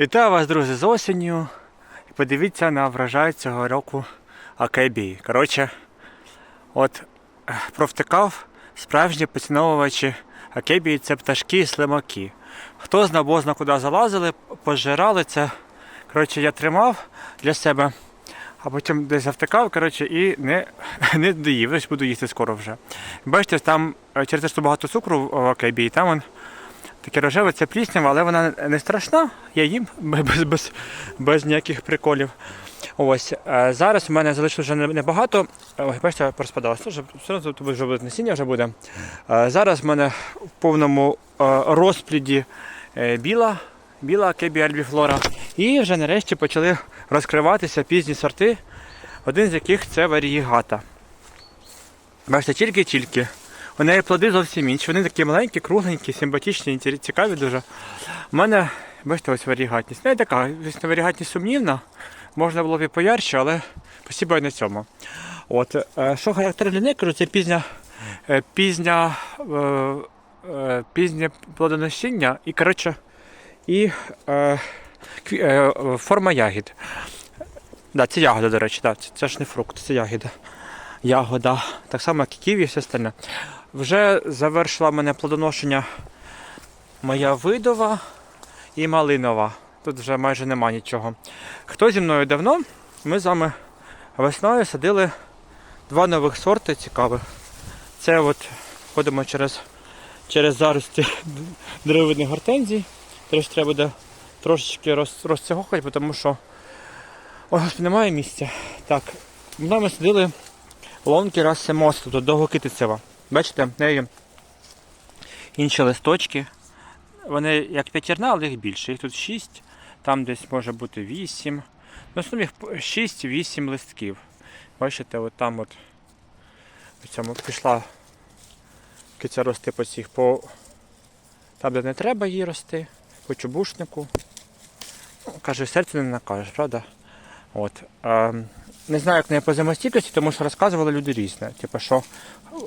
Вітаю вас, друзі, з осінню. Подивіться на врожай цього року акебії. Коротше, от е, провтикав справжні поціновувачі акебії це пташки і слимаки. Хто зна бозна куди залазили, пожирали це. Коротше, я тримав для себе, а потім десь завтикав коротше, і не, не доїв. Ось буду їсти скоро вже. Бачите, там е, через те, що багато цукру в акебії, там он Таке рожеве, це пліснява, але вона не страшна. Я їм без, без, без ніяких приколів. Ось е, зараз у мене залишилось вже небагато. Ой, бачите, розпадалося. Вже вже буде насіння вже буде. Е, Зараз в мене в повному е, розпліді біла, біла кебі альбіфлора. І вже нарешті почали розкриватися пізні сорти, один з яких це варієгата. Бачите, тільки-тільки. У неї плоди зовсім інші. Вони такі маленькі, кругленькі, симпатичні, цікаві дуже. У мене, бачите, ось варігатність. Не така, звісно, варігатність сумнівна. Можна було б і поярче, але і на цьому. От, е, що характерно для неї, кажу, це пізня, е, пізня, е, пізнє плодоношіння і, коротше, і форма ягід. Да, це ягода, до речі, да, це, це ж не фрукт, це ягода. Ягода. Так само, як і ківі і все остальне. Вже завершила мене плодоношення моя видова і малинова. Тут вже майже нема нічого. Хто зі мною давно, ми з вами весною садили два нових сорти цікавих. Це от ходимо через, через зарості деревини гортензій. Тож треба буде трошечки роз, розцягохати, тому що господи, немає місця. Так, ми садили лонки рассемос, тобто довгокитицева. Бачите, в неї інші листочки. Вони як п'ятірна, але їх більше. Їх тут 6, там десь може бути 8. Ну, в 6-8 листків. Бачите, от там от в цьому пішла киця рости по цих, по там, де не треба їй рости, по чубушнику. Ну, Каже, серце не накажеш, правда? От. Не знаю, як в неї по зимостійкості, тому що розказували люди різне. Типу, що,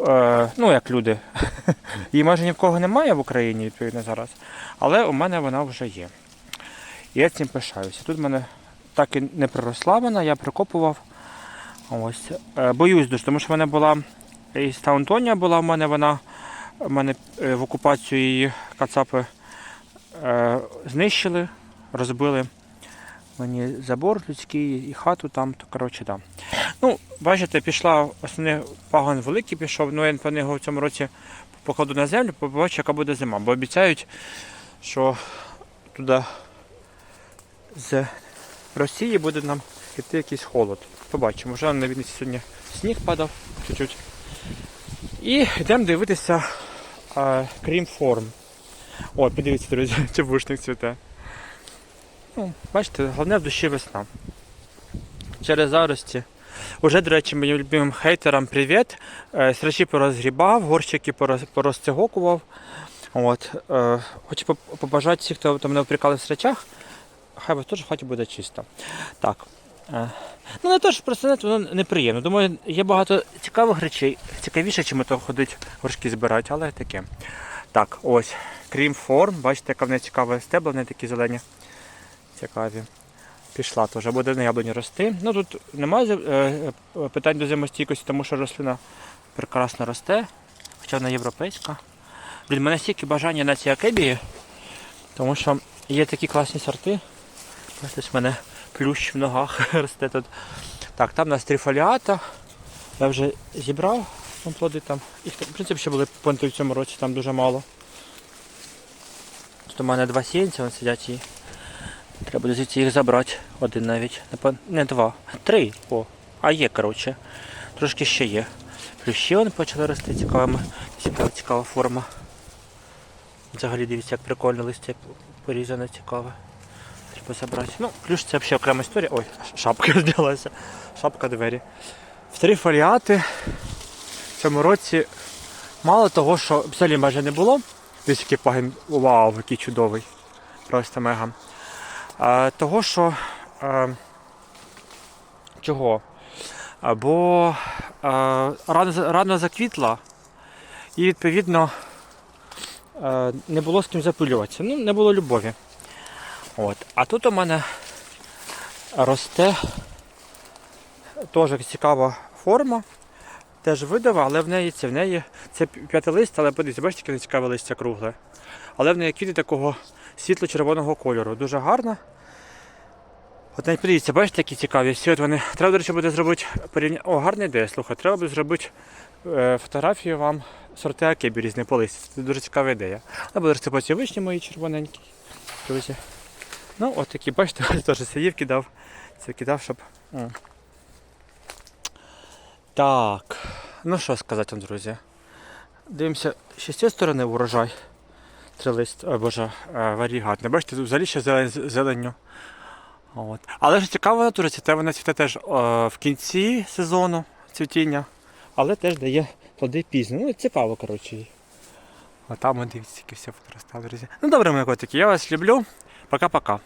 е, ну як люди, її майже ні в кого немає в Україні, відповідно, зараз. Але у мене вона вже є. І я цим пишаюся. Тут в мене так і не проросла вона, я прикопував. Ось. Е, боюсь дуже, тому що в мене була і Таунтонія була в мене вона. У мене е, в окупацію її кацапи е, знищили, розбили мені забор людський і хату там, то коротше, да. Ну, бачите, пішла основний пагон великий пішов, ну я по нього в цьому році покладу на землю, побачу, яка буде зима. Бо обіцяють, що туди з Росії буде нам йти якийсь холод. Побачимо. Вже на Вінниці сьогодні сніг падав чуть-чуть. І йдемо дивитися а, крім форм. О, подивіться, друзі, чебушник цвіте. Ну, бачите, головне в душі весна. Через зарості. Уже, до речі, моїм любимим хейтерам привіт. Е, Срачі порозгрібав, горщики пороз- порозцягокував. От, е, хочу побажати всіх, хто мене впрікали в срачах, хай вас теж в буде чисто. Так. Е, ну, не те, що просто воно неприємно. Думаю, є багато цікавих речей, цікавіше, чим то ходить горшки збирати, але таке. Так, ось. Крім форм, бачите, яка в неї цікава стебла, вони такі зелені. Цікаві. Пішла теж, буде на яблуні рости. Ну тут немає е, е, питань до зимостійкості, тому що рослина прекрасно росте, хоча вона європейська. Блін, мене стільки бажання на ці акебії, тому що є такі класні сорти. Ось в мене плющ в ногах росте тут. Так, там у нас трифоліата. Я вже зібрав плоди там. Їх, в принципі, ще були понти в цьому році, там дуже мало. Тут у мене два сіянця, вони сидять і Треба звідси їх забрати. Один навіть. Не два. Три. О. А є, коротше. Трошки ще є. Плющі вони почали рости цікавими. Цікава, цікава форма. Взагалі дивіться, як прикольно листя порізане, цікаве. Треба забрати. Ну, плющ це взагалі окрема історія. Ой, шапка знялася. Шапка двері. В три фоліати в цьому році мало того, що взагалі майже не було. Десь який пагін. Вау, який чудовий. Просто мега. Того, що чого? Бо рано, рано заквітла і відповідно не було з ким запилюватися. Ну, не було любові. От. А тут у мене росте теж цікава форма. Теж видава, але в неї це в неї це п'ятилист, але подивіться, бачите, яке цікаве листя кругле. Але в неї квіти такого світло-червоного кольору. Дуже гарна. От навіть подивіться, бачите, які цікаві. Всі от вони. Треба, до речі, буде зробити порівняння. О, гарна ідея, слухай. Треба буде зробити е, фотографію вам сорти акебі різні по листю. Це дуже цікава ідея. А буде потім вишні мої червоненькі. Друзі. Ну, от такі, бачите, теж сидів, кидав. Це кидав, щоб. Так. Ну що сказати друзі. Дивимося, ще з цієї сторони урожай. Три лист, о, боже, е, варігатний. Бачите, тут взагалі ще зеленню. От. Але ж цікаво натура цвіте, вона цвіте теж е, в кінці сезону цвітіння, але теж дає плоди пізно. Ну, цікаво, коротше. А там, дивіться, які все подростали, друзі. Ну добре, мої котики, я вас люблю. Пока-пока.